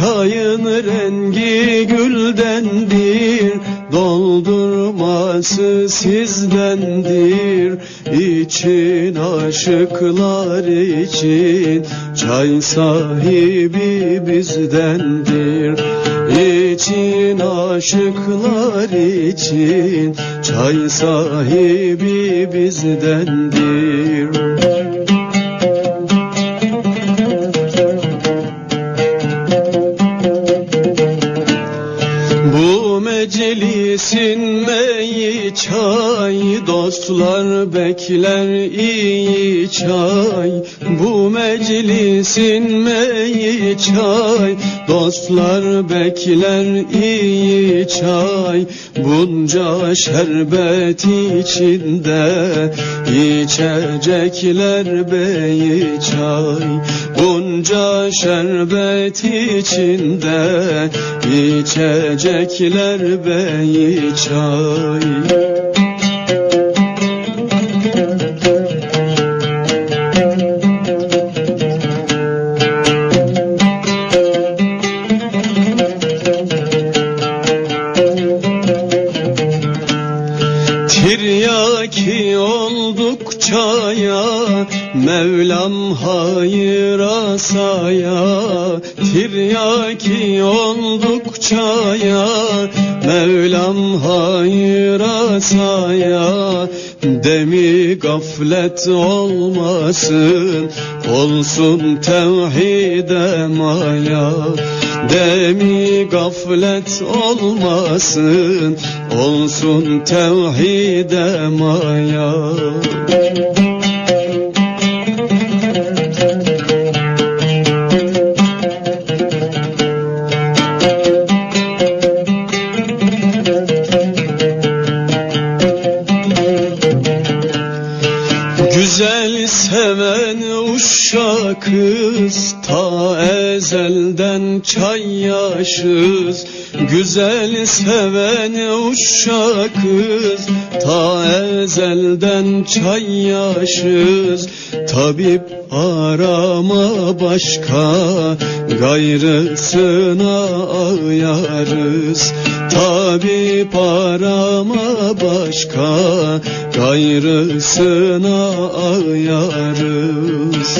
Çayın rengi güldendir Doldurması sizdendir. İçin aşıklar için Çay sahibi bizdendir. İçin aşıklar için Çay sahibi bizdendir Bu meclisin meyi çay Dostlar bekler iyi çay. Bu meclisin meyi çay Dostlar bekler iyi çay. Bunca şerbet içinde içecekler beyi çay Bunca şerbet içinde içecekler beyi çay Tiryaki olduk çaya Mevlam hayır asaya Tiryaki olduk çaya Mevlam hayır asaya Demi gaflet olmasın Olsun tevhide maya Demi gaflet olmasın Olsun tevhide maya. Güzel seven uşak kız Ta ezelden çay yaşız. Güzel seven uşak kız Ta ezelden çay yaşız. Tabip arama başka Gayrısına ayarız. Tabip arama başka Gayrısına ayarız